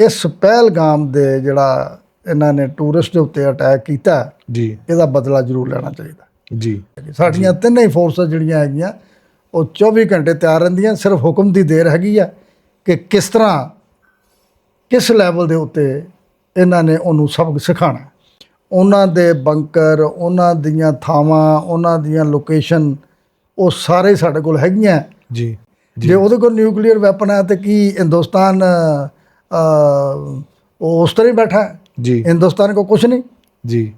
ਇਸ ਪਹਿਲਗਾਮ ਦੇ ਜਿਹੜਾ ਇਹਨਾਂ ਨੇ ਟੂਰਿਸਟ ਦੇ ਉੱਤੇ ਅਟੈਕ ਕੀਤਾ ਜੀ। ਇਹਦਾ ਬਦਲਾ ਜ਼ਰੂਰ ਲੈਣਾ ਚਾਹੀਦਾ। ਜੀ। ਸਾਡੀਆਂ ਤਿੰਨੇ ਹੀ ਫੋਰਸਾਂ ਜਿਹੜੀਆਂ ਹੈਗੀਆਂ ਉਹ 24 ਘੰਟੇ ਤਿਆਰ ਰਹਿੰਦੀਆਂ ਸਿਰਫ ਹੁਕਮ ਦੀ ਦੇਰ ਹੈਗੀ ਆ ਕਿ ਕਿਸ ਤਰ੍ਹਾਂ ਕਿਸ ਲੈਵਲ ਦੇ ਉੱਤੇ ਇਹਨਾਂ ਨੇ ਉਹਨੂੰ ਸਬਕ ਸਿਖਾਣਾ ਉਹਨਾਂ ਦੇ ਬੰਕਰ ਉਹਨਾਂ ਦੀਆਂ ਥਾਵਾਂ ਉਹਨਾਂ ਦੀਆਂ ਲੋਕੇਸ਼ਨ ਉਹ ਸਾਰੇ ਸਾਡੇ ਕੋਲ ਹੈਗੀਆਂ। ਜੀ। ਜੇ। ਉਹਦੇ ਕੋਲ ਨਿਊਕਲੀਅਰ ਵੈਪਨ ਹੈ ਤੇ ਕੀ ਹਿੰਦੁਸਤਾਨ ਉਹ ਉਸ ਤਰ੍ਹਾਂ ਹੀ ਬੈਠਾ ਹੈ। ਜੀ। ਹਿੰਦੁਸਤਾਨ ਕੋ ਕੁਝ ਨਹੀਂ। ਜੀ।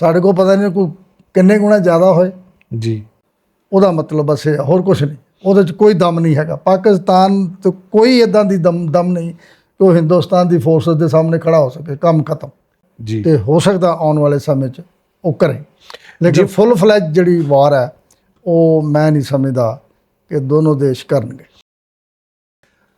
ਸਾਡੇ ਕੋਲ ਪਤਾ ਨਹੀਂ ਕੋਈ ਕਿੰਨੇ ਗੁਣਾ ਜ਼ਿਆਦਾ ਹੋਏ। ਜੀ। ਉਹਦਾ ਮਤਲਬ ਬਸ ਇਹ ਹੋਰ ਕੁਝ ਨਹੀਂ। ਉਹਦੇ 'ਚ ਕੋਈ ਦਮ ਨਹੀਂ ਹੈਗਾ। ਪਾਕਿਸਤਾਨ ਤੇ ਕੋਈ ਇਦਾਂ ਦੀ ਦਮ ਦਮ ਨਹੀਂ ਕਿ ਉਹ ਹਿੰਦੁਸਤਾਨ ਦੀ ਫੋਰਸਸ ਦੇ ਸਾਹਮਣੇ ਖੜਾ ਹੋ ਸਕੇ। ਕੰਮ ਖਤਮ। ਜੀ। ਤੇ ਹੋ ਸਕਦਾ ਆਉਣ ਵਾਲੇ ਸਮੇਂ 'ਚ ਉਹ ਕਰੇ। ਲੇਕਿਨ ਫੁੱਲ ਫਲੈਜ ਜਿਹੜੀ ਵਾਰ ਹੈ ਉਹ ਮੈਂ ਨਹੀਂ ਸਮਝਦਾ ਕਿ ਦੋਨੋਂ ਦੇਸ਼ ਕਰਨਗੇ।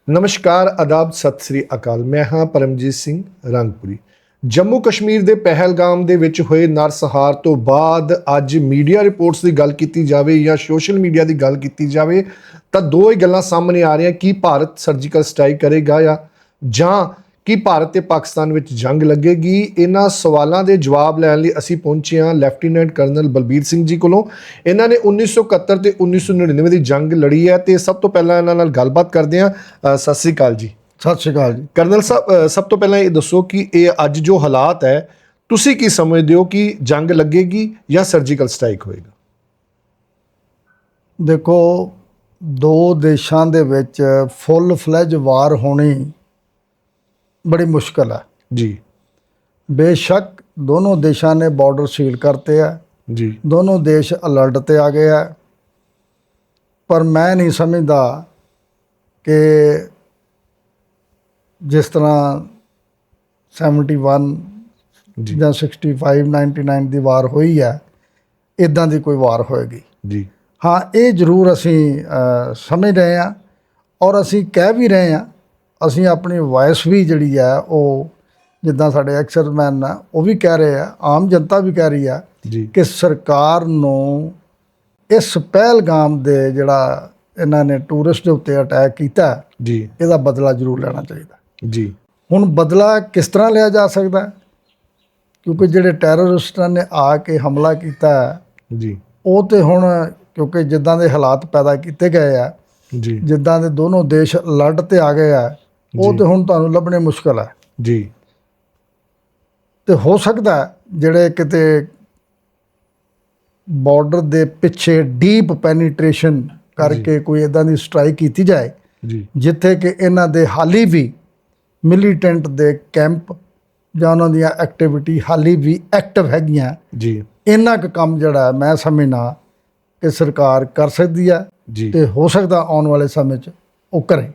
ਨਮਸਕਾਰ ਆਦਾਬ ਸਤਿ ਸ੍ਰੀ ਅਕਾਲ। ਮੈਂ ਹਾਂ ਪਰਮਜੀਤ ਸਿੰਘ ਰੰਗਪੁਰੀ। ਜੰਮੂ ਕਸ਼ਮੀਰ ਦੇ ਪਹਿਲਗਾਮ ਦੇ ਵਿੱਚ ਹੋਏ ਨਰਸਹਾਰ ਤੋਂ ਬਾਅਦ ਅੱਜ ਮੀਡੀਆ ਰਿਪੋਰਟਸ ਦੀ ਗੱਲ ਕੀਤੀ ਜਾਵੇ ਜਾਂ ਸੋਸ਼ਲ ਮੀਡੀਆ ਦੀ ਗੱਲ ਕੀਤੀ ਜਾਵੇ, ਤਾਂ ਦੋ ਹੀ ਗੱਲਾਂ ਸਾਹਮਣੇ ਆ ਰਹੀਆਂ, ਕੀ ਭਾਰਤ ਸਰਜੀਕਲ ਸਟ੍ਰਾਈਕ ਕਰੇਗਾ ਜਾਂ ਜਾਂ ਕੀ ਭਾਰਤ ਤੇ ਪਾਕਿਸਤਾਨ ਵਿੱਚ ਜੰਗ ਲੱਗੇਗੀ? ਇਹਨਾਂ ਸਵਾਲਾਂ ਦੇ ਜਵਾਬ ਲੈਣ ਲਈ ਅਸੀਂ ਪਹੁੰਚੇ ਹਾਂ ਲੈਫਟੀਨੈਂਟ ਕਰਨਲ ਬਲਬੀਰ ਸਿੰਘ ਜੀ ਕੋਲੋਂ। ਇਹਨਾਂ ਨੇ 1971 ਤੇ 1999 ਦੀ ਜੰਗ ਲੜੀ ਹੈ ਤੇ ਸਭ ਤੋਂ ਪਹਿਲਾਂ ਇਹਨਾਂ ਨਾਲ ਗੱਲਬਾਤ ਕਰਦੇ ਹਾਂ। ਸਤਿ ਸ੍ਰੀ ਅਕਾਲ ਜੀ। ਸਤਿ ਸ਼੍ਰੀ ਅਕਾਲ ਜੀ। ਕਰਨਲ ਸਾਹਿਬ ਸਭ ਤੋਂ ਪਹਿਲਾਂ ਇਹ ਦੱਸੋ ਕਿ ਇਹ ਅੱਜ ਜੋ ਹਾਲਾਤ ਹੈ ਤੁਸੀਂ ਕੀ ਸਮਝਦੇ ਹੋ ਕਿ ਜੰਗ ਲੱਗੇਗੀ ਜਾਂ ਸਰਜੀਕਲ ਸਟ੍ਰਾਈਕ ਹੋਏਗਾ? ਦੇਖੋ ਦੋ ਦੇਸ਼ਾਂ ਦੇ ਵਿੱਚ ਫੁੱਲ ਫਲੈਜ ਵਾਰ ਹੋਣੀ ਬੜੀ ਮੁਸ਼ਕਲ ਹੈ ਜੀ। ਬੇਸ਼ੱਕ ਦੋਨੋਂ ਦੇਸ਼ਾਂ ਨੇ ਬਾਰਡਰ ਸੀਲ ਕਰਤੇ ਆ। ਜੀ। ਦੋਨੋਂ ਦੇਸ਼ ਅਲਰਟ ਤੇ ਆ ਗਏ ਆ। ਪਰ ਮੈਂ ਨਹੀਂ ਸਮਝਦਾ ਕਿ ਜਿਸ ਤਰ੍ਹਾਂ 71 ਜੀ। ਜਾਂ 65 99 ਦੀ ਵਾਰ ਹੋਈ ਹੈ ਇਦਾਂ ਦੀ ਕੋਈ ਵਾਰ ਹੋਏਗੀ। ਜੀ। ਹਾਂ ਇਹ ਜ਼ਰੂਰ ਅਸੀਂ ਸਮਝ ਰਹੇ ਹਾਂ ਔਰ ਅਸੀਂ ਕਹਿ ਵੀ ਰਹੇ ਹਾਂ ਅਸੀਂ ਆਪਣੀ ਵਾਇਸ ਵੀ ਜਿਹੜੀ ਹੈ ਉਹ ਜਿੱਦਾਂ ਸਾਡੇ ਐਕਸਰਮੈਨ ਆ ਉਹ ਵੀ ਕਹਿ ਰਹੇ ਆ ਆਮ ਜਨਤਾ ਵੀ ਕਹਿ ਰਹੀ ਆ ਜੀ। ਕਿ ਸਰਕਾਰ ਨੂੰ ਇਸ ਪਹਿਲਗਾਮ ਦੇ ਜਿਹੜਾ ਇਹਨਾਂ ਨੇ ਟੂਰਿਸਟ ਦੇ ਉੱਤੇ ਅਟੈਕ ਕੀਤਾ ਜੀ। ਇਹਦਾ ਬਦਲਾ ਜ਼ਰੂਰ ਲੈਣਾ ਚਾਹੀਦਾ। ਜੀ। ਹੁਣ ਬਦਲਾ ਕਿਸ ਤਰ੍ਹਾਂ ਲਿਆ ਜਾ ਸਕਦਾ? ਕਿਉਂਕਿ ਜਿਹੜੇ ਟੈਰਰਿਸਟਾਂ ਨੇ ਆ ਕੇ ਹਮਲਾ ਕੀਤਾ ਜੀ। ਉਹ ਤੇ ਹੁਣ ਕਿਉਂਕਿ ਜਿੱਦਾਂ ਦੇ ਹਾਲਾਤ ਪੈਦਾ ਕੀਤੇ ਗਏ ਆ ਜੀ। ਜਿੱਦਾਂ ਦੇ ਦੋਨੋਂ ਦੇਸ਼ ਲੜ ਤੇ ਆ ਗਏ ਆ ਉਹ ਤੇ ਹੁਣ ਤੁਹਾਨੂੰ ਲੱਭਣੇ ਮੁਸ਼ਕਲ ਹੈ ਜੀ। ਤੇ ਹੋ ਸਕਦਾ ਜਿਹੜੇ ਕਿਤੇ ਬਾਰਡਰ ਦੇ ਪਿੱਛੇ ਡੀਪ ਪੈਨੀਟ੍ਰੇਸ਼ਨ ਕਰਕੇ ਕੋਈ ਇਦਾਂ ਦੀ ਸਟ੍ਰਾਈਕ ਕੀਤੀ ਜਾਏ ਜੀ। ਜਿੱਥੇ ਕਿ ਇਹਨਾਂ ਦੇ ਹਾਲੀ ਵੀ ਮਿਲੀਟੈਂਟ ਦੇ ਕੈਂਪ ਜਾਂ ਉਹਨਾਂ ਦੀਆਂ ਐਕਟੀਵਿਟੀ ਹਾਲੀ ਵੀ ਐਕਟਿਵ ਹੈਗੀਆਂ। ਜੀ। ਇੰਨਾ ਕੁ ਕੰਮ ਜਿਹੜਾ ਮੈਂ ਸਮਝਣਾ ਕਿ ਸਰਕਾਰ ਕਰ ਸਕਦੀ ਹੈ ਤੇ ਹੋ ਸਕਦਾ ਆਉਣ ਵਾਲੇ ਸਮੇਂ 'ਚ ਉਹ ਕਰੇ।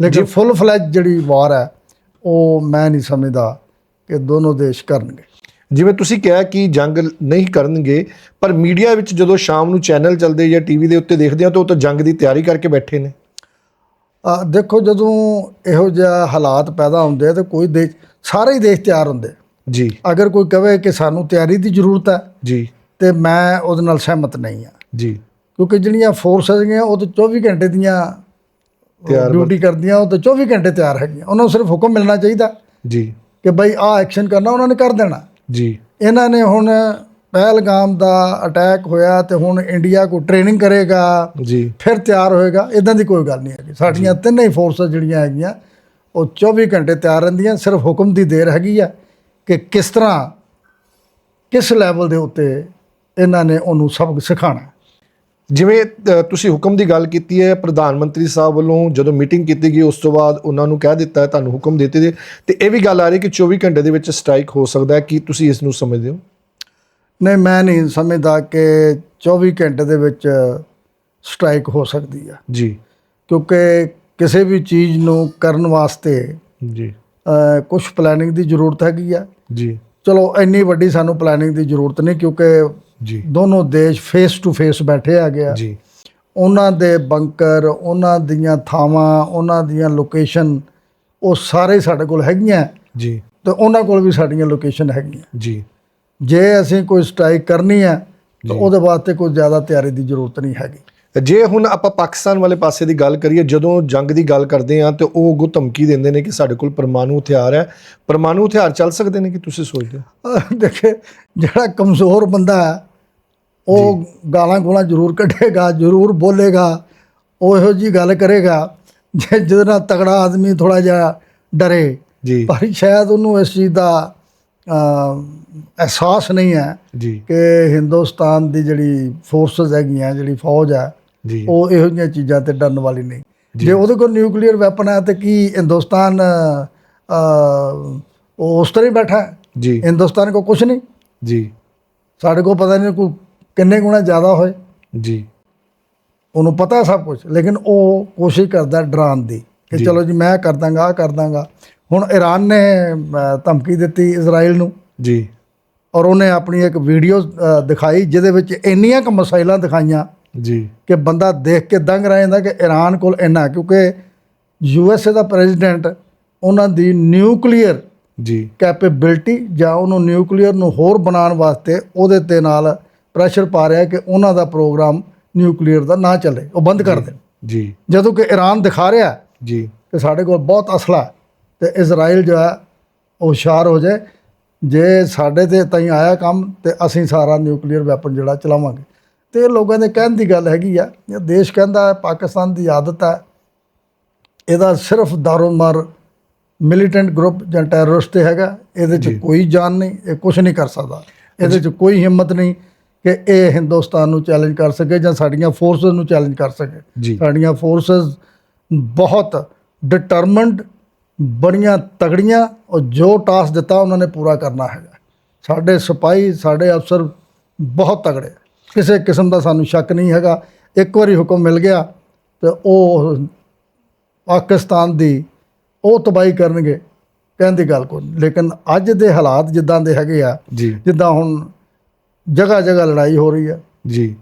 ਲੇਕਿਨ ਫੁੱਲ ਫਲੈਜ ਜਿਹੜੀ ਵਾਰ ਹੈ ਉਹ ਮੈਂ ਨਹੀਂ ਸਮਝਦਾ ਕਿ ਦੋਨੋਂ ਦੇਸ਼ ਕਰਨਗੇ। ਜਿਵੇਂ ਤੁਸੀਂ ਕਿਹਾ ਕਿ ਜੰਗ ਨਹੀਂ ਕਰਨਗੇ ਪਰ ਮੀਡੀਆ ਵਿੱਚ ਜਦੋਂ ਸ਼ਾਮ ਨੂੰ ਚੈਨਲ ਚੱਲਦੇ ਜਾਂ ਟੀਵੀ ਦੇ ਉੱਤੇ ਦੇਖਦੇ ਆ ਤਾਂ ਉਹ ਤਾਂ ਜੰਗ ਦੀ ਤਿਆਰੀ ਕਰਕੇ ਬੈਠੇ ਨੇ। ਦੇਖੋ ਜਦੋਂ ਇਹੋ ਜਿਹਾ ਹਾਲਾਤ ਪੈਦਾ ਹੁੰਦੇ ਆ ਤੇ ਕੋਈ ਦੇਸ਼ ਸਾਰੇ ਹੀ ਦੇਸ਼ ਤਿਆਰ ਹੁੰਦੇ ਜੀ। ਅਗਰ ਕੋਈ ਕਵੇ ਕਿ ਸਾਨੂੰ ਤਿਆਰੀ ਦੀ ਜ਼ਰੂਰਤ ਹੈ ਜੀ। ਤੇ ਮੈਂ ਉਹਦੇ ਨਾਲ ਸਹਿਮਤ ਨਹੀਂ ਹਾਂ। ਜੀ। ਕਿਉਂਕਿ ਜਿਹੜੀਆਂ ਫੋਰਸਸ ਹੈਗੀਆਂ ਉਹ ਤਾਂ 24 ਘੰਟੇ ਦੀਆਂ ਤਿਆਰ ਡਿਊਟੀ ਕਰਦੀਆਂ ਉਹ ਤਾਂ 24 ਘੰਟੇ ਤਿਆਰ ਹੈਗੀਆਂ। ਉਹਨਾਂ ਨੂੰ ਸਿਰਫ ਹੁਕਮ ਮਿਲਣਾ ਚਾਹੀਦਾ ਜੀ। ਕਿ ਬਈ ਆਹ ਐਕਸ਼ਨ ਕਰਨਾ ਉਹਨਾਂ ਨੇ ਕਰ ਦੇਣਾ। ਜੀ। ਇਹਨਾਂ ਨੇ ਹੁਣ ਪਹਿਲਗਾਮ ਦਾ ਅਟੈਕ ਹੋਇਆ ਤੇ ਹੁਣ ਇੰਡੀਆ ਕੋ ਟ੍ਰੇਨਿੰਗ ਕਰੇਗਾ ਜੀ। ਫਿਰ ਤਿਆਰ ਹੋਏਗਾ। ਇਦਾਂ ਦੀ ਕੋਈ ਗੱਲ ਨਹੀਂ ਹੈਗੀ। ਸਾਡੀਆਂ ਤਿੰਨੇ ਹੀ ਫੋਰਸਸ ਜਿਹੜੀਆਂ ਹੈਗੀਆਂ ਉਹ 24 ਘੰਟੇ ਤਿਆਰ ਰਹਿੰਦੀਆਂ। ਸਿਰਫ ਹੁਕਮ ਦੀ ਦੇਰ ਹੈਗੀ ਆ ਕਿ ਕਿਸ ਤਰ੍ਹਾਂ ਕਿਸ ਲੈਵਲ ਦੇ ਉੱਤੇ ਇਹਨਾਂ ਨੇ ਉਹਨੂੰ ਸਬਕ ਸਿਖਾਣਾ ਜਿਵੇਂ ਤੁਸੀਂ ਹੁਕਮ ਦੀ ਗੱਲ ਕੀਤੀ ਹੈ ਪ੍ਰਧਾਨ ਮੰਤਰੀ ਸਾਹਿਬ ਵੱਲੋਂ ਜਦੋਂ ਮੀਟਿੰਗ ਕੀਤੀ ਗਈ ਉਸ ਤੋਂ ਬਾਅਦ ਉਹਨਾਂ ਨੂੰ ਕਹਿ ਦਿੱਤਾ ਤੁਹਾਨੂੰ ਹੁਕਮ ਦਿੱਤੇ ਦੇ ਤੇ ਇਹ ਵੀ ਗੱਲ ਆ ਰਹੀ ਕਿ 24 ਘੰਟੇ ਦੇ ਵਿੱਚ ਸਟ੍ਰਾਈਕ ਹੋ ਸਕਦਾ ਹੈ ਕੀ ਤੁਸੀਂ ਇਸ ਨੂੰ ਸਮਝਦੇ ਹੋ? ਨਹੀਂ ਮੈਂ ਨਹੀਂ ਸਮਝਦਾ ਕਿ 24 ਘੰਟੇ ਦੇ ਵਿੱਚ ਸਟ੍ਰਾਈਕ ਹੋ ਸਕਦੀ ਆ। ਜੀ। ਕਿਉਂਕਿ ਕਿਸੇ ਵੀ ਚੀਜ਼ ਨੂੰ ਕਰਨ ਵਾਸਤੇ ਜੀ। ਕੁਝ ਪਲੈਨਿੰਗ ਦੀ ਜ਼ਰੂਰਤ ਹੈਗੀ ਆ। ਜੀ। ਚਲੋ ਇੰਨੀ ਵੱਡੀ ਸਾਨੂੰ ਪਲੈਨਿੰਗ ਦੀ ਜ਼ਰੂਰਤ ਨਹੀਂ ਕਿਉਂਕਿ ਜੀ। ਦੋਨੋਂ ਦੇਸ਼ ਫੇਸ ਟੂ ਫੇਸ ਬੈਠੇ ਆ। ਜੀ। ਉਹਨਾਂ ਦੇ ਬੰਕਰ ਉਹਨਾਂ ਦੀਆਂ ਥਾਵਾਂ ਉਹਨਾਂ ਦੀਆਂ ਲੋਕੇਸ਼ਨ ਉਹ ਸਾਰੇ ਸਾਡੇ ਕੋਲ ਹੈਗੀਆਂ। ਜੀ। ਤੇ ਉਹਨਾਂ ਕੋਲ ਵੀ ਸਾਡੀਆਂ ਲੋਕੇਸ਼ਨ ਹੈਗੀਆਂ। ਜੀ। ਜੇ ਅਸੀਂ ਕੋਈ ਸਟ੍ਰਾਈਕ ਕਰਨੀ ਹੈ ਤਾਂ ਉਹਦੇ ਵਾਸਤੇ ਕੋਈ ਜ਼ਿਆਦਾ ਤਿਆਰੀ ਦੀ ਜ਼ਰੂਰਤ ਨਹੀਂ ਹੈਗੀ। ਜੇ ਹੁਣ ਆਪਾਂ ਪਾਕਿਸਤਾਨ ਵਾਲੇ ਪਾਸੇ ਦੀ ਗੱਲ ਕਰੀਏ ਜਦੋਂ ਜੰਗ ਦੀ ਗੱਲ ਕਰਦੇ ਆ ਤੇ ਉਹ ਅੱਗੋਂ ਧਮਕੀ ਦਿੰਦੇ ਨੇ ਕਿ ਸਾਡੇ ਕੋਲ ਪਰਮਾਣੂ ਹਥਿਆਰ ਹੈ। ਪਰਮਾਣੂ ਹਥਿਆਰ ਚੱਲ ਸਕਦੇ ਨੇ ਕਿ ਤੁਸੀਂ ਸੋਚਦੇ ਹੋ? ਦੇਖੇ ਜਿਹੜਾ ਕਮਜ਼ੋਰ ਬੰਦਾ ਹੈ ਉਹ ਗਾਲਾਂ ਗੋਲਾਂ ਜ਼ਰੂਰ ਕੱਢੇਗਾ ਜ਼ਰੂਰ ਬੋਲੇਗਾ ਉਹ ਇਹੋ ਜੀ ਗੱਲ ਕਰੇਗਾ ਜੇ ਜਿਹਦੇ ਨਾਲ ਤਗੜਾ ਆਦਮੀ ਥੋੜਾ ਜਿਹਾ ਡਰੇ। ਜੀ। ਪਰ ਸ਼ਾਇਦ ਉਹਨੂੰ ਇਸ ਚੀਜ਼ ਦਾ ਅਹ, ਅਹਿਸਾਸ ਨਹੀਂ ਹੈ ਜੀ। ਕਿ ਹਿੰਦੁਸਤਾਨ ਦੀ ਜਿਹੜੀ ਫੋਰਸਸ ਹੈਗੀਆਂ ਜਿਹੜੀ ਫੌਜ ਹੈ ਉਹ ਇਹੋ ਜਿਹੀਆਂ ਚੀਜ਼ਾਂ ਤੇ ਡਰਨ ਵਾਲੀ ਨਹੀਂ। ਜੇ। ਉਹਦੇ ਕੋਲ ਨਿਊਕਲੀਅਰ ਵੈਪਨ ਹੈ ਤੇ ਕੀ ਹਿੰਦੁਸਤਾਨ ਉਹ ਉਸ ਤਰ੍ਹਾਂ ਹੀ ਬੈਠਾ ਹੈ? ਜੀ। ਹਿੰਦੁਸਤਾਨ ਕੋ ਕੁਝ ਨਹੀਂ? ਜੀ। ਸਾਡੇ ਕੋਲ ਪਤਾ ਨਹੀਂ ਕੋਈ ਕਿੰਨੇ ਗੁਣਾ ਜ਼ਿਆਦਾ ਹੋਏ। ਜੀ। ਉਹਨੂੰ ਪਤਾ ਸਭ ਕੁਝ ਲੇਕਿਨ ਉਹ ਕੋਸ਼ਿਸ਼ ਕਰਦਾ ਡਰਾਉਣ ਦੀ ਕਿ। ਚਲੋ ਜੀ ਮੈਂ ਕਰ ਦਾਂਗਾ ਕਰ ਦਾਂਗਾ। ਹੁਣ ਈਰਾਨ ਨੇ ਧਮਕੀ ਦਿੱਤੀ ਇਜ਼ਰਾਈਲ ਨੂੰ। ਜੀ। ਔਰ ਉਹਨੇ ਆਪਣੀ ਇੱਕ ਵੀਡੀਓ ਦਿਖਾਈ ਜਿਹਦੇ ਵਿੱਚ ਇੰਨੀਆਂ ਕੁ ਮਸਾਇਲਾਂ ਦਿਖਾਈਆਂ। ਜੀ। ਕਿ ਬੰਦਾ ਦੇਖ ਕੇ ਦੰਗ ਰਹਿ ਜਾਂਦਾ ਕਿ ਈਰਾਨ ਕੋਲ ਇੰਨਾ ਕਿਉਂਕਿ ਯੂਐਸਏ ਦਾ ਪ੍ਰੈਜ਼ੀਡੈਂਟ ਉਹਨਾਂ ਦੀ ਨਿਊਕਲੀਅਰ ਜੀ। ਕੈਪੇਬਿਲਿਟੀ ਜਾਂ ਉਹਨੂੰ ਨਿਊਕਲੀਅਰ ਨੂੰ ਹੋਰ ਬਣਾਉਣ ਵਾਸਤੇ ਉਹਦੇ ਤੇ ਨਾਲ ਪ੍ਰੈਸ਼ਰ ਪਾ ਰਿਹਾ ਕਿ ਉਹਨਾਂ ਦਾ ਪ੍ਰੋਗਰਾਮ ਨਿਊਕਲੀਅਰ ਦਾ ਨਾ ਚੱਲੇ ਉਹ ਬੰਦ ਕਰ ਦੇਣ। ਜੀ। ਜਦੋਂ ਕਿ ਈਰਾਨ ਦਿਖਾ ਰਿਹਾ ਜੀ। ਕਿ ਸਾਡੇ ਕੋਲ ਬਹੁਤ ਅਸਲਾ ਤੇ ਇਜ਼ਰਾਈਲ ਜੋ ਹੈ ਉਹ ਹੁਸ਼ਿਆਰ ਹੋ ਜਾਏ। ਜੇ ਸਾਡੇ ਤੇ ਤਾਈਂ ਆਇਆ ਕੰਮ ਤੇ ਅਸੀਂ ਸਾਰਾ ਨਿਊਕਲੀਅਰ ਵੈਪਨ ਜਿਹੜਾ ਚਲਾਵਾਂਗੇ। ਤੇ ਲੋਕਾਂ ਦੇ ਕਹਿਣ ਦੀ ਗੱਲ ਹੈਗੀ ਆ ਇਹ ਦੇਸ਼ ਕਹਿੰਦਾ ਪਾਕਿਸਤਾਨ ਦੀ ਆਦਤ ਹੈ। ਇਹਦਾ ਸਿਰਫ ਦਾਰੋਮਰ ਮਿਲੀਟੈਂਟ ਗਰੁੱਪ ਜਾਂ ਟੈਰਰਿਸਟ ਤੇ ਹੈਗਾ। ਇਹਦੇ 'ਚ ਕੋਈ ਜਾਨ ਨਹੀਂ ਇਹ ਕੁਝ ਨਹੀਂ ਕਰ ਸਕਦਾ। ਇਹਦੇ 'ਚ ਕੋਈ ਹਿੰਮਤ ਨਹੀਂ ਕਿ ਇਹ ਹਿੰਦੁਸਤਾਨ ਨੂੰ ਚੈਲੰਜ ਕਰ ਸਕੇ ਜਾਂ ਸਾਡੀਆਂ ਫੋਰਸਸ ਨੂੰ ਚੈਲੰਜ ਕਰ ਸਕੇ। ਸਾਡੀਆਂ ਫੋਰਸਸ ਬਹੁਤ ਡਿਟਰਮਿੰਡ ਬੜੀਆਂ ਤਗੜੀਆਂ ਔਰ ਜੋ ਟਾਸਕ ਦਿੱਤਾ ਉਹਨਾਂ ਨੇ ਪੂਰਾ ਕਰਨਾ ਹੈਗਾ। ਸਾਡੇ ਸਿਪਾਹੀ ਸਾਡੇ ਅਫਸਰ ਬਹੁਤ ਤਗੜੇ। ਕਿਸੇ ਕਿਸਮ ਦਾ ਸਾਨੂੰ ਸ਼ੱਕ ਨਹੀਂ ਹੈਗਾ। ਇੱਕ ਵਾਰੀ ਹੁਕਮ ਮਿਲ ਗਿਆ ਤੇ ਉਹ ਪਾਕਿਸਤਾਨ ਦੀ ਉਹ ਤਬਾਹੀ ਕਰਨਗੇ ਕਹਿਣ ਦੀ ਗੱਲ ਕੋਈ। ਲੇਕਿਨ ਅੱਜ ਦੇ ਹਾਲਾਤ ਜਿੱਦਾਂ ਦੇ ਹੈਗੇ ਆ ਜਿੱਦਾਂ ਹੁਣ ਜਗ੍ਹਾ ਜਗ੍ਹਾ ਲੜਾਈ ਹੋ ਰਹੀ ਆ। ਜੀ।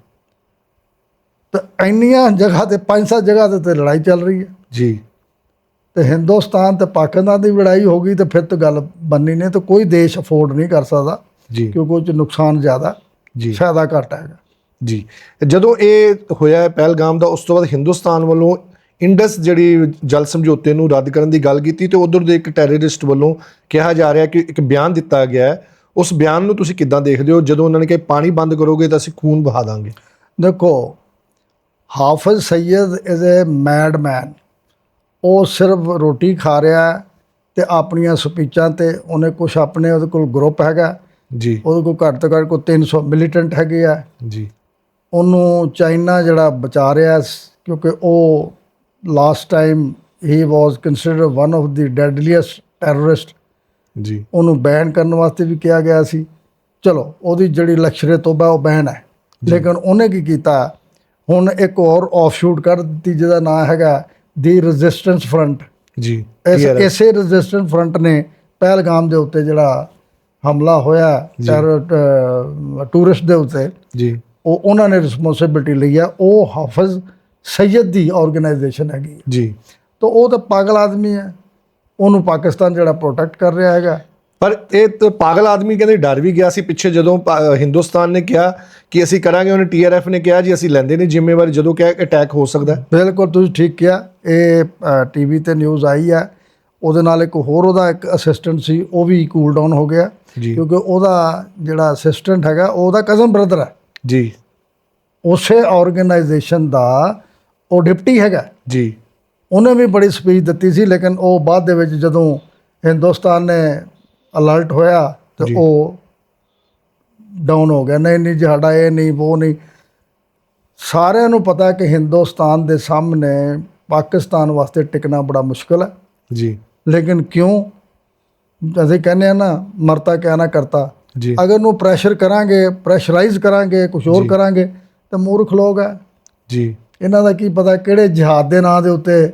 ਤੇ ਇੰਨੀਆਂ ਜਗ੍ਹਾ ਤੇ ਪੰਜ ਸੱਤ ਜਗ੍ਹਾ ਤੇ ਤੇ ਲੜਾਈ ਚੱਲ ਰਹੀ ਹੈ ਜੀ। ਤੇ ਹਿੰਦੁਸਤਾਨ ਤੇ ਪਾਕਿਸਤਾਨ ਦੀ ਲੜਾਈ ਹੋ ਗਈ ਤੇ ਫਿਰ ਤਾਂ ਗੱਲ ਬੰਨੀ ਨਹੀਂ ਤੇ ਕੋਈ ਦੇਸ਼ ਅਫੋਰਡ ਨਹੀਂ ਕਰ ਸਕਦਾ। ਜੀ। ਕਿਉਂਕਿ ਉਹ ਚ ਨੁਕਸਾਨ ਜ਼ਿਆਦਾ। ਜੀ। ਫਾਇਦਾ ਘੱਟ ਹੈਗਾ ਜੀ। ਜਦੋਂ ਇਹ ਹੋਇਆ ਪਹਿਲਗਾਮ ਦਾ ਉਸ ਤੋਂ ਬਾਅਦ ਹਿੰਦੁਸਤਾਨ ਵੱਲੋਂ ਇੰਡਸ ਜਿਹੜੀ ਜਲ ਸਮਝੌਤੇ ਨੂੰ ਰੱਦ ਕਰਨ ਦੀ ਗੱਲ ਕੀਤੀ ਤੇ ਉਧਰ ਦੇ ਇੱਕ ਟੈਰਰਿਸਟ ਵੱਲੋਂ ਕਿਹਾ ਜਾ ਰਿਹਾ ਕਿ ਇੱਕ ਬਿਆਨ ਦਿੱਤਾ ਗਿਆ ਹੈ। ਉਸ ਬਿਆਨ ਨੂੰ ਤੁਸੀਂ ਕਿੱਦਾਂ ਦੇਖਦੇ ਹੋ? ਜਦੋਂ ਉਹਨਾਂ ਨੇ ਕਿਹਾ ਪਾਣੀ ਬੰਦ ਕਰੋਗੇ ਤਾਂ ਅਸੀਂ ਖੂਨ ਬਹਾ ਦਾਂਗੇ। ਦੇਖੋ Hafiz Saeed is a mad man ਉਹ ਸਿਰਫ ਰੋਟੀ ਖਾ ਰਿਹਾ ਤੇ ਆਪਣੀਆਂ ਸਪੀਚਾਂ ਤੇ ਉਹਨੇ ਕੁਝ ਆਪਣੇ ਉਹਦੇ ਕੋਲ ਗਰੁੱਪ ਹੈਗਾ। ਜੀ। ਉਹਦੇ ਕੋਲ ਘੱਟ ਤੋਂ ਘੱਟ ਕੋਈ 300 ਮਿਲੀਟੈਂਟ ਹੈਗੇ ਆ। ਜੀ। ਉਹਨੂੰ ਚਾਈਨਾ ਜਿਹੜਾ ਬਚਾ ਰਿਹਾ ਕਿਉਂਕਿ ਉਹ last time he was considered one of the deadliest terrorist ਜੀ। ਉਹਨੂੰ ਬੈਨ ਕਰਨ ਵਾਸਤੇ ਵੀ ਕਿਹਾ ਗਿਆ ਸੀ। ਚਲੋ ਉਹਦੀ ਜਿਹੜੀ ਲਸ਼ਕਰੇ ਤੋਬਾ ਉਹ ਬੈਨ ਹੈ। ਲੇਕਿਨ ਉਹਨੇ ਕੀ ਕੀਤਾ? ਹੁਣ ਇੱਕ ਹੋਰ ਆਫਸ਼ੂਟ ਕਰ ਦਿੱਤੀ ਜਿਹਦਾ ਨਾਮ ਹੈਗਾ ਦੀ ਰੈਜ਼ਿਸਟੈਂਸ ਫਰੰਟ ਜੀ ਇਸ ਇਸੇ ਰੈਜ਼ਿਸਟੈਂਸ ਫਰੰਟ ਨੇ ਪਹਿਲਗਾਮ ਦੇ ਉੱਤੇ ਜਿਹੜਾ ਹਮਲਾ ਹੋਇਆ ਟੈਰਰ ਟੂਰਿਸਟ ਦੇ ਉੱਤੇ। ਜੀ। ਉਹ ਉਹਨਾਂ ਨੇ ਰਿਸਪੌਂਸਿਬਿਲਟੀ ਲਈ ਆ। ਉਹ ਹਾਫਿਜ਼ ਸੈਯਦ ਦੀ ਆਰਗੇਨਾਈਜੇਸ਼ਨ ਹੈਗੀ ਜੀ। ਤਾਂ ਉਹ ਤਾਂ ਪਾਗਲ ਆਦਮੀ ਹੈ ਉਹਨੂੰ ਪਾਕਿਸਤਾਨ ਜਿਹੜਾ ਪ੍ਰੋਟੈਕਟ ਕਰ ਰਿਹਾ ਹੈਗਾ। ਪਰ ਇਹ ਤਾਂ ਪਾਗਲ ਆਦਮੀ ਕਹਿੰਦੇ ਡਰ ਵੀ ਗਿਆ ਸੀ ਪਿੱਛੇ ਜਦੋਂ ਹਿੰਦੁਸਤਾਨ ਨੇ ਕਿਹਾ ਕਿ ਅਸੀਂ ਕਰਾਂਗੇ। ਉਹਨੇ ਟੀਆਰਐਫ ਨੇ ਕਿਹਾ ਜੀ ਅਸੀਂ ਲੈਂਦੇ ਨਹੀਂ ਜ਼ਿੰਮੇਵਾਰੀ। ਜਦੋਂ ਕਿਹਾ ਅਟੈਕ ਹੋ ਸਕਦਾ। ਬਿਲਕੁਲ ਤੁਸੀਂ ਠੀਕ ਕਿਹਾ। ਇਹ ਟੀਵੀ ਤੇ ਨਿਊਜ਼ ਆਈ ਹੈ ਉਹਦੇ ਨਾਲ ਇੱਕ ਹੋਰ ਉਹਦਾ ਇੱਕ ਅਸਿਸਟੈਂਟ ਸੀ ਉਹ ਵੀ ਕੂਲ ਡਾਊਨ ਹੋ ਗਿਆ। ਕਿਉਂਕਿ ਉਹਦਾ ਜਿਹੜਾ ਅਸਿਸਟੈਂਟ ਹੈਗਾ ਉਹ ਉਹਦਾ ਕਜ਼ਨ ਬ੍ਰਦਰ ਹੈ। ਜੀ। ਉਸੇ ਆਰਗੇਨਾਈਜੇਸ਼ਨ ਦਾ ਉਹ ਡਿਪਟੀ ਹੈਗਾ। ਜੀ। ਉਹਨੇ ਵੀ ਬੜੀ ਸਪੀਚ ਦਿੱਤੀ ਸੀ ਲੇਕਿਨ ਉਹ ਬਾਅਦ ਦੇ ਵਿੱਚ ਜਦੋਂ ਹਿੰਦੁਸਤਾਨ ਨੇ ਅਲਰਟ ਹੋਇਆ ਤੇ। ਉਹ ਡਾਊਨ ਹੋ ਗਿਆ। ਨਹੀਂ ਨਹੀਂ ਜੀ ਸਾਡਾ ਇਹ ਨਹੀਂ ਉਹ ਨਹੀਂ। ਸਾਰਿਆਂ ਨੂੰ ਪਤਾ ਕਿ ਹਿੰਦੁਸਤਾਨ ਦੇ ਸਾਹਮਣੇ ਪਾਕਿਸਤਾਨ ਵਾਸਤੇ ਟਿਕਣਾ ਬੜਾ ਮੁਸ਼ਕਲ ਹੈ। ਜੀ। ਲੇਕਿਨ ਕਿਉਂ? ਅਸੀਂ ਕਹਿੰਦੇ ਆ ਨਾ ਮਰਤਾ ਕਿਆ ਨਾ ਕਰਤਾ। ਜੀ। ਅਗਰ ਨੂੰ ਪ੍ਰੈਸ਼ਰ ਕਰਾਂਗੇ ਪ੍ਰੈਸ਼ਰਾਈਜ਼ ਕਰਾਂਗੇ ਕੁਝ ਹੋਰ ਕਰਾਂਗੇ ਤਾਂ ਮੂਰਖ ਲੋਕ ਹੈ ਜੀ। ਇਹਨਾਂ ਦਾ ਕੀ ਪਤਾ ਕਿਹੜੇ ਜਹਾਦ ਦੇ ਨਾਂ ਦੇ ਉੱਤੇ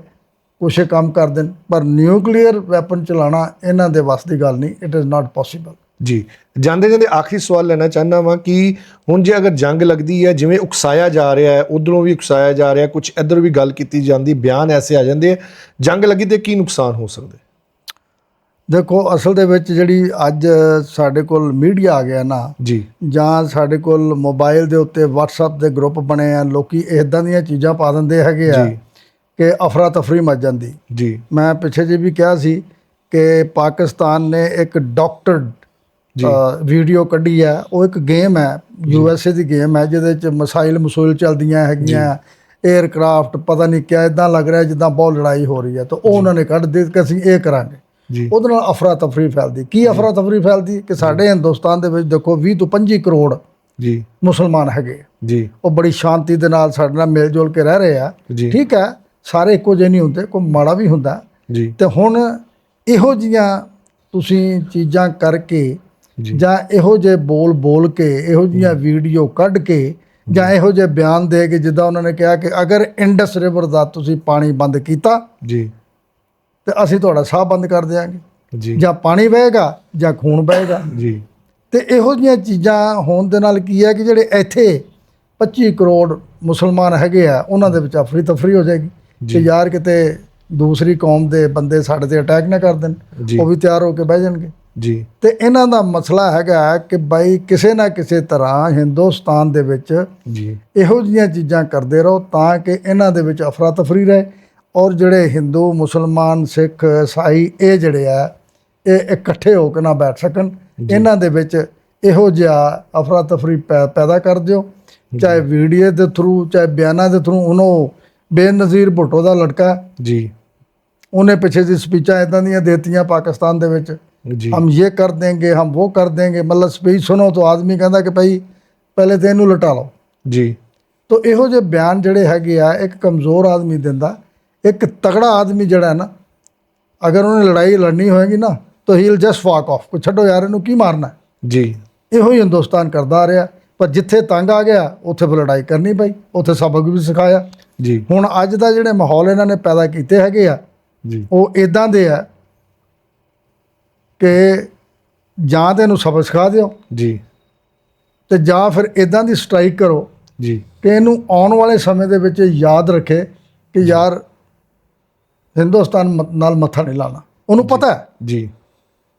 ਕੁਛ ਕੰਮ ਕਰ ਦੇਣ। ਪਰ ਨਿਊਕਲੀਅਰ ਵੈਪਨ ਚਲਾਉਣਾ ਇਹਨਾਂ ਦੇ ਵੱਸ ਦੀ ਗੱਲ ਨਹੀਂ ਇਟ ਇਜ਼ ਨਾਟ ਪੋਸੀਬਲ ਜੀ। ਜਾਂਦੇ ਜਾਂਦੇ ਆਖਰੀ ਸਵਾਲ ਲੈਣਾ ਚਾਹੁੰਦਾ ਵਾਂ ਕਿ ਹੁਣ ਜੇ ਅਗਰ ਜੰਗ ਲੱਗਦੀ ਹੈ ਜਿਵੇਂ ਉਕਸਾਇਆ ਜਾ ਰਿਹਾ ਹੈ ਉਧਰੋਂ ਵੀ ਉਕਸਾਇਆ ਜਾ ਰਿਹਾ ਕੁਝ ਇੱਧਰ ਵੀ ਗੱਲ ਕੀਤੀ ਜਾਂਦੀ ਬਿਆਨ ਐਸੇ ਆ ਜਾਂਦੇ ਜੰਗ ਲੱਗੀ ਤੇ ਕੀ ਨੁਕਸਾਨ ਹੋ ਸਕਦੇ? ਦੇਖੋ ਅਸਲ ਦੇ ਵਿੱਚ ਜਿਹੜੀ ਅੱਜ ਸਾਡੇ ਕੋਲ ਮੀਡੀਆ ਆ ਗਿਆ ਨਾ ਜੀ। ਜਾਂ ਸਾਡੇ ਕੋਲ ਮੋਬਾਈਲ ਦੇ ਉੱਤੇ WhatsApp ਦੇ ਗਰੁੱਪ ਬਣੇ ਆ ਲੋਕੀ ਇਦਾਂ ਦੀਆਂ ਚੀਜ਼ਾਂ ਪਾ ਦਿੰਦੇ ਹੈਗੇ ਆ ਜੀ। ਕਿ ਅਫਰਾ ਤਫਰੀ ਮਚ ਜਾਂਦੀ। ਜੀ। ਮੈਂ ਪਿੱਛੇ ਜੇ ਵੀ ਕਿਹਾ ਸੀ ਕਿ ਪਾਕਿਸਤਾਨ ਨੇ ਇੱਕ ਡਾਕਟਰ ਜੀ। ਵੀਡੀਓ ਕੱਢੀ ਹੈ ਉਹ ਇੱਕ ਗੇਮ ਹੈ ਯੂਐਸਏ ਦੀ ਗੇਮ ਹੈ ਜਿਹਦੇ ਚ ਮਸਾਇਲ ਮਸੂਲ ਚੱਲਦੀਆਂ ਹੈਗੀਆਂ 에ਅਰਕ੍ਰਾਫਟ ਪਤਾ ਨਹੀਂ ਕਿਆ ਇਦਾਂ ਲੱਗ ਰਿਹਾ ਜਿੱਦਾਂ ਬਹੁਤ ਲੜਾਈ ਹੋ ਰਹੀ ਹੈ। ਤਾਂ ਉਹ ਉਹਨਾਂ ਨੇ ਕੱਢ ਦਿੱਤੀ ਕਿ ਅਸੀਂ ਇਹ ਕਰਾਂਗੇ। ਉਹਦੇ ਨਾਲ ਅਫਰਾ ਤਫਰੀ ਫੈਲਦੀ। ਕੀ ਅਫਰਾ ਤਫਰੀ ਫੈਲਦੀ? ਕਿ ਸਾਡੇ ਹਿੰਦੁਸਤਾਨ ਦੇ ਵਿੱਚ ਦੇਖੋ 20 ਤੋਂ 25 ਕਰੋੜ ਜੀ। ਮੁਸਲਮਾਨ ਹੈਗੇ। ਜੀ। ਉਹ ਬੜੀ ਸ਼ਾਂਤੀ ਦੇ ਨਾਲ ਸਾਡੇ ਨਾਲ ਮਿਲ ਜੁਲ ਕੇ ਰਹਿ ਰਹੇ ਆ। ਠੀਕ ਹੈ ਸਾਰੇ ਇੱਕੋ ਜਿਹੇ ਨਹੀਂ ਹੁੰਦੇ ਕੋਈ ਮਾੜਾ ਵੀ ਹੁੰਦਾ। ਜੀ। ਤੇ ਹੁਣ ਇਹੋ ਜੀਆਂ ਤੁਸੀਂ ਚੀਜ਼ਾਂ ਕਰਕੇ ਜੀ। ਜਾਂ ਇਹੋ ਜਿਹੇ ਬੋਲ ਬੋਲ ਕੇ ਇਹੋ ਜੀਆਂ ਵੀਡੀਓ ਕੱਢ ਕੇ ਜਾਂ। ਇਹੋ ਜਿਹੇ ਬਿਆਨ ਦੇ ਕੇ ਜਿੱਦਾਂ ਉਹਨਾਂ ਨੇ ਕਿਹਾ ਕਿ ਅਗਰ ਇੰਡਸ ਰਿਵਰ ਦਾ ਤੁਸੀਂ ਪਾਣੀ ਬੰਦ ਕੀਤਾ ਜੀ। ਤੇ ਅਸੀਂ ਤੁਹਾਡਾ ਸਾਹ ਬੰਦ ਕਰ ਦਿਆਂਗੇ। ਜੀ। ਜਾਂ ਪਾਣੀ ਵਹੇਗਾ ਜਾਂ ਖੂਨ ਵਹੇਗਾ। ਜੀ। ਤੇ ਇਹੋ ਜਿਹੀਆਂ ਚੀਜ਼ਾਂ ਹੋਣ ਦੇ ਨਾਲ ਕੀ ਹੈ ਕਿ ਜਿਹੜੇ ਇੱਥੇ 25 ਕਰੋੜ ਮੁਸਲਮਾਨ ਹੈਗੇ ਆ ਉਹਨਾਂ ਦੇ ਵਿੱਚ ਅਫਰੀ ਤਫਰੀ ਹੋ ਜਾਏਗੀ। ਕਿ ਯਾਰ ਕਿਤੇ ਦੂਸਰੀ ਕੌਮ ਦੇ ਬੰਦੇ ਸਾਡੇ ਤੇ ਅਟੈਕ ਨਾ ਕਰ ਦੇਣ ਉਹ ਵੀ ਤਿਆਰ ਹੋ ਕੇ ਬਹਿ ਜਾਣਗੇ। ਜੀ। ਤੇ ਇਹਨਾਂ ਦਾ ਮਸਲਾ ਹੈਗਾ ਕਿ ਬਾਈ ਕਿਸੇ ਨਾ ਕਿਸੇ ਤਰ੍ਹਾਂ ਹਿੰਦੁਸਤਾਨ ਦੇ ਵਿੱਚ ਜੀ। ਇਹੋ ਜਿਹੀਆਂ ਚੀਜ਼ਾਂ ਕਰਦੇ ਰਹੋ ਤਾਂ ਕਿ ਇਹਨਾਂ ਦੇ ਵਿੱਚ ਅਫਰਾ ਤਫਰੀ ਰਹੇ। ਔਰ ਜਿਹੜੇ ਹਿੰਦੂ ਮੁਸਲਮਾਨ ਸਿੱਖ ਈਸਾਈ ਇਹ ਜਿਹੜੇ ਆ ਇਹ ਇਕੱਠੇ ਹੋ ਕੇ ਨਾ ਬੈਠ ਸਕਣ। ਇਹਨਾਂ ਦੇ ਵਿੱਚ ਇਹੋ ਜਿਹਾ ਅਫਰਾ ਤਫਰੀ ਪੈਦਾ ਕਰ ਦਿਓ। ਚਾਹੇ ਵੀਡੀਓ ਦੇ ਥਰੂ ਚਾਹੇ ਬਿਆਨਾਂ ਦੇ ਥਰੂ ਉਹਨੋਂ ਬੇਨਜ਼ੀਰ ਭੁੱਟੋ ਦਾ ਲੜਕਾ। ਜੀ। ਉਹਨੇ ਪਿੱਛੇ ਦੀ ਸਪੀਚਾਂ ਇਦਾਂ ਦੀਆਂ ਦੇਤੀਆਂ ਪਾਕਿਸਤਾਨ ਦੇ ਵਿੱਚ। ਜੀ। ਹਮ ਇਹ ਕਰ ਦੇਂਗੇ ਹਮ ਉਹ ਕਰ ਦੇਂਗੇ। ਮਤਲਬ ਸਪੀਚ ਸੁਣੋ ਤਾਂ ਆਦਮੀ ਕਹਿੰਦਾ ਕਿ ਭਾਈ ਪਹਿਲੇ ਤੇ ਇਹਨੂੰ ਲਟਾ ਲਓ। ਜੀ। ਤਾਂ ਇਹੋ ਜਿਹੇ ਬਿਆਨ ਜਿਹੜੇ ਹੈਗੇ ਆ ਇੱਕ ਕਮਜ਼ੋਰ ਆਦਮੀ ਦਿੰਦਾ। ਇੱਕ ਤਗੜਾ ਆਦਮੀ ਜਿਹੜਾ ਹੈ ਨਾ ਅਗਰ ਉਹਨੇ ਲੜਾਈ ਲੜਨੀ ਹੋਏਗੀ ਨਾ ਤਾਂ he will just walk off ਕੋ ਛੱਡੋ ਯਾਰ ਇਹਨੂੰ ਕੀ ਮਾਰਨਾ? ਜੀ। ਇਹੋ ਹੀ ਹਿੰਦੁਸਤਾਨ ਕਰਦਾ ਆ ਰਿਹਾ। ਪਰ ਜਿੱਥੇ ਤੰਗ ਆ ਗਿਆ ਉੱਥੇ ਫਿਰ ਲੜਾਈ ਕਰਨੀ ਪਈ। ਉੱਥੇ ਸਬਕ ਵੀ ਸਿਖਾਇਆ। ਜੀ। ਹੁਣ ਅੱਜ ਦਾ ਜਿਹੜੇ ਮਾਹੌਲ ਇਹਨਾਂ ਨੇ ਪੈਦਾ ਕੀਤੇ ਹੈਗੇ ਆ ਜੀ। ਉਹ ਇਦਾਂ ਦੇ ਆ ਕਿ ਜਾਂ ਤੇ ਇਹਨੂੰ ਸਬਕ ਸਿਖਾ ਦਿਓ ਜੀ। ਤੇ ਜਾਂ ਫਿਰ ਇਦਾਂ ਦੀ ਸਟ੍ਰਾਈਕ ਕਰੋ ਜੀ। ਕਿ ਇਹਨੂੰ ਆਉਣ ਵਾਲੇ ਸਮੇਂ ਦੇ ਵਿੱਚ ਯਾਦ ਰੱਖੇ ਕਿ ਯਾਰ ਹਿੰਦੁਸਤਾਨ ਮ- ਨਾਲ ਮੱਥਾ ਨਹੀਂ ਲਾਣਾ। ਉਹਨੂੰ ਪਤਾ ਹੈ? ਜੀ।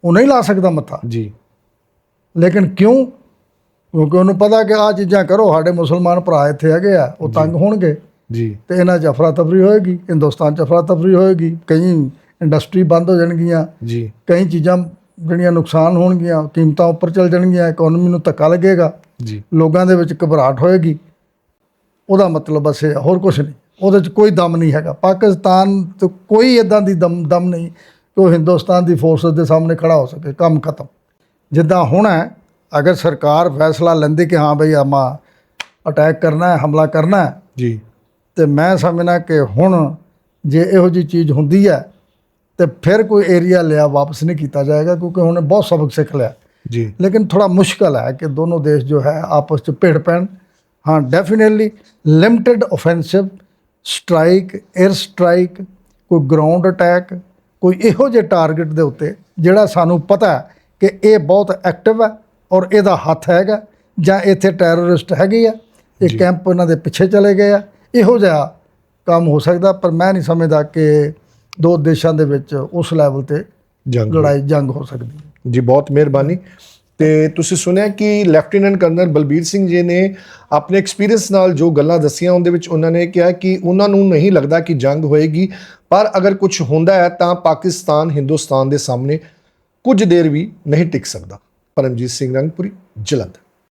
ਉਹ ਨਹੀਂ ਲਾ ਸਕਦਾ ਮੱਥਾ। ਜੀ। ਲੇਕਿਨ ਕਿਉਂ? ਕਿਉਂਕਿ ਉਹਨੂੰ ਪਤਾ ਕਿ ਆ ਚੀਜ਼ਾਂ ਕਰੋ ਸਾਡੇ ਮੁਸਲਮਾਨ ਭਰਾ ਇੱਥੇ ਹੈਗੇ ਆ ਉਹ ਤੰਗ ਹੋਣਗੇ। ਜੀ। ਤੇ ਇਹਨਾਂ 'ਚ ਅਫਰਾ ਤਫਰੀ ਹੋਏਗੀ ਹਿੰਦੁਸਤਾਨ 'ਚ ਅਫਰਾ ਤਫਰੀ ਹੋਏਗੀ ਕਈ ਇੰਡਸਟਰੀ ਬੰਦ ਹੋ ਜਾਣਗੀਆਂ। ਜੀ। ਕਈ ਚੀਜ਼ਾਂ ਜਿਹੜੀਆਂ ਨੁਕਸਾਨ ਹੋਣਗੀਆਂ ਕੀਮਤਾਂ ਉੱਪਰ ਚੱਲ ਜਾਣਗੀਆਂ ਇਕਨੋਮੀ ਨੂੰ ਧੱਕਾ ਲੱਗੇਗਾ। ਜੀ। ਲੋਕਾਂ ਦੇ ਵਿੱਚ ਘਬਰਾਹਟ ਹੋਏਗੀ। ਉਹਦਾ ਮਤਲਬ ਬਸ ਇਹ ਹੋਰ ਕੁਝ ਨਹੀਂ। ਉਹਦੇ 'ਚ ਕੋਈ ਦਮ ਨਹੀਂ ਹੈਗਾ। ਪਾਕਿਸਤਾਨ ਤੋਂ ਕੋਈ ਇਦਾਂ ਦੀ ਦਮ ਦਮ ਨਹੀਂ ਕਿ ਉਹ ਹਿੰਦੁਸਤਾਨ ਦੀ ਫੋਰਸ ਦੇ ਸਾਹਮਣੇ ਖੜਾ ਹੋ ਸਕੇ ਕੰਮ ਖਤਮ। ਜਿੱਦਾਂ ਹੁਣ ਹੈ ਅਗਰ ਸਰਕਾਰ ਫੈਸਲਾ ਲੈਂਦੀ ਕਿ ਹਾਂ ਭਈ ਆਮਾ ਅਟੈਕ ਕਰਨਾ ਹੈ ਹਮਲਾ ਕਰਨਾ ਹੈ ਜੀ। ਤੇ ਮੈਂ ਸਮਝਣਾ ਕਿ ਹੁਣ ਜੇ ਇਹੋ ਜੀ ਚੀਜ਼ ਹੁੰਦੀ ਹੈ ਤੇ ਫਿਰ ਕੋਈ ਏਰੀਆ ਲਿਆ ਵਾਪਸ ਨਹੀਂ ਕੀਤਾ ਜਾਏਗਾ ਕਿਉਂਕਿ ਹੁਣ ਬਹੁਤ ਸਬਕ ਸਿੱਖ ਲਿਆ। ਜੀ। ਲੇਕਿਨ ਥੋੜਾ ਮੁਸ਼ਕਲ ਹੈ ਕਿ ਦੋਨੋਂ ਦੇਸ਼ ਜੋ ਹੈ ਆਪਸ ਵਿੱਚ ਭਿੜ ਪੈਣ। ਹਾਂ definitely limited offensive strike air strike ਕੋਈ ਗਰਾਊਂਡ ਅਟੈਕ ਕੋਈ ਇਹੋ ਜਿਹੇ ਟਾਰਗੇਟ ਦੇ ਉੱਤੇ ਜਿਹੜਾ ਸਾਨੂੰ ਪਤਾ ਹੈ ਕਿ ਇਹ ਬਹੁਤ ਐਕਟਿਵ ਹੈ ਔਰ ਇਹਦਾ ਹੱਥ ਹੈਗਾ ਜਾਂ ਇੱਥੇ ਟੈਰਰਿਸਟ ਹੈਗੇ ਆ ਇਹ ਕੈਂਪ ਇਹਨਾਂ ਦੇ ਪਿੱਛੇ ਚਲੇ ਗਏ ਆ। ਇਹੋ ਜਿਹਾ ਕੰਮ ਹੋ ਸਕਦਾ ਪਰ ਮੈਂ ਨਹੀਂ ਸਮਝਦਾ ਕਿ ਦੋ ਦੇਸ਼ਾਂ ਦੇ ਵਿੱਚ ਉਸ ਲੈਵਲ ਤੇ ਜੰਗ ਲੜਾਈ ਜੰਗ ਹੋ ਸਕਦੀ ਹੈ। ਜੀ ਬਹੁਤ ਮਿਹਰਬਾਨੀ। ਤੇ ਤੁਸੀਂ ਸੁਣਿਆ ਕਿ ਲੈਫਟੀਨੈਂਟ ਕਰਨਲ ਬਲਬੀਰ ਸਿੰਘ ਜੀ ਨੇ ਆਪਣੇ ਐਕਸਪੀਰੀਅੰਸ ਨਾਲ ਜੋ ਗੱਲਾਂ ਦੱਸੀਆਂ, ਉਹਦੇ ਵਿੱਚ ਉਹਨਾਂ ਨੇ ਕਿਹਾ ਕਿ ਉਹਨਾਂ ਨੂੰ ਨਹੀਂ ਲੱਗਦਾ ਕਿ ਜੰਗ ਹੋਏਗੀ, ਪਰ ਅਗਰ ਕੁਝ ਹੁੰਦਾ ਹੈ ਤਾਂ ਪਾਕਿਸਤਾਨ, ਹਿੰਦੁਸਤਾਨ ਦੇ ਸਾਹਮਣੇ ਕੁਝ ਦੇਰ ਵੀ ਨਹੀਂ ਟਿਕ ਸਕਦਾ। ਪਰਮਜੀਤ ਸਿੰਘ ਰੰਗਪੁਰੀ, ਜਲੰਧਰ।